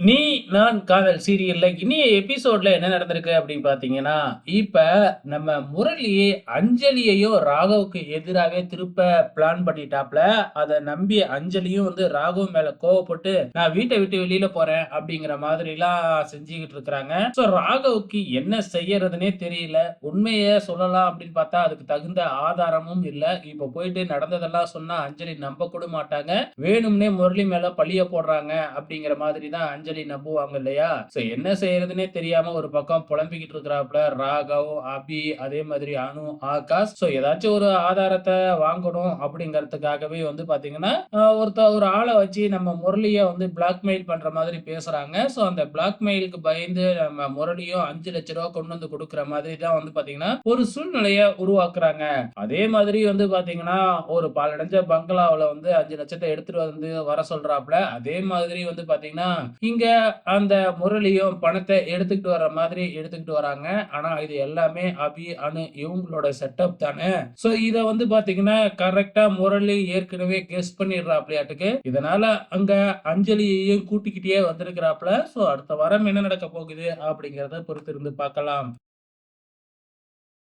நீ நான் காதல் சீரியல்ல இனிய எபிசோட்ல என்ன நடந்திருக்கு அப்படின்னு பாத்தீங்கன்னா, இப்ப நம்ம முரளி அஞ்சலியையும் ராகவுக்கு எதிராகவே திருப்ப பிளான் பண்ணிட்டாப்ல. அதை நம்பி அஞ்சலியும் வந்து ராகவ் மேல கோவப்பட்டு, "நான் வீட்டை விட்டு வெளியில போறேன்" அப்படிங்கிற மாதிரிலாம் செஞ்சுக்கிட்டு இருக்கிறாங்க. ஸோ ராகவுக்கு என்ன செய்யறதுன்னே தெரியல. உண்மைய சொல்லலாம் அப்படின்னு பார்த்தா, அதுக்கு தகுந்த ஆதாரமும் இல்ல. இப்ப போயிட்டு நடந்ததெல்லாம் சொன்னா அஞ்சலி நம்ப கூட மாட்டாங்க. வேணும்னே முரளி மேல பழிய போடுறாங்க அப்படிங்கிற மாதிரி தான் அஞ்சலி நம்புவாங்க இல்லையா? ஸோ என்ன செய்யறதுன்னே தெரியாம ஒரு பக்கம் புலம்பிக்கிட்டு இருக்கிறாப்புல ராகவ், அபி அதே மாதிரி அனு, ஆகாஷ். ஸோ ஏதாச்சும் ஒரு ஆதாரத்தை வாங்கணும் அப்படிங்கறதுக்காகவே வந்து பாத்தீங்கன்னா ஒருத்த ஒரு ஆள வச்சு நம்ம முரளிய வந்து பிளாக்மெயில் பண்ற மாதிரி பேசுறாங்க. ஸோ அந்த பிளாக்மெயிலுக்கு பயந்து நம்ம முரளியும் அஞ்சு லட்ச ரூபா கொண்டு வந்து கொடுக்குற மாதிரி தான் வந்து பாத்தீங்கன்னா ஒரு சூழ்நிலைய உருவாக்குறாங்க. அதே மாதிரி வந்து பாத்தீங்கன்னா ஒரு பாலடைஞ்ச பங்களாவில வந்து 5,00,000 எடுத்துட்டு வந்து வர சொல்றாப்ல. அதே மாதிரி வந்து பாத்தீங்கன்னா இங்க அந்த முரளியும் பணத்தை எடுத்துக்கிட்டு வர்ற மாதிரி எடுத்துக்கிட்டு வராங்க. ஆனா இது எல்லாமே அபி, அனு இவங்களோட செட்டப் தானே. ஸோ இத வந்து பார்த்தீங்கன்னா, கரெக்டா முரளி ஏற்கனவே கெஸ் பண்ணிடுறாப்லயாட்டுக்கு. இதனால அங்க அஞ்சலியையும் கூட்டிக்கிட்டே வந்திருக்கிறாப்ல. ஸோ அடுத்த வாரம் என்ன நடக்க போகுது அப்படிங்கிறத பொறுத்திருந்து பார்க்கலாம்.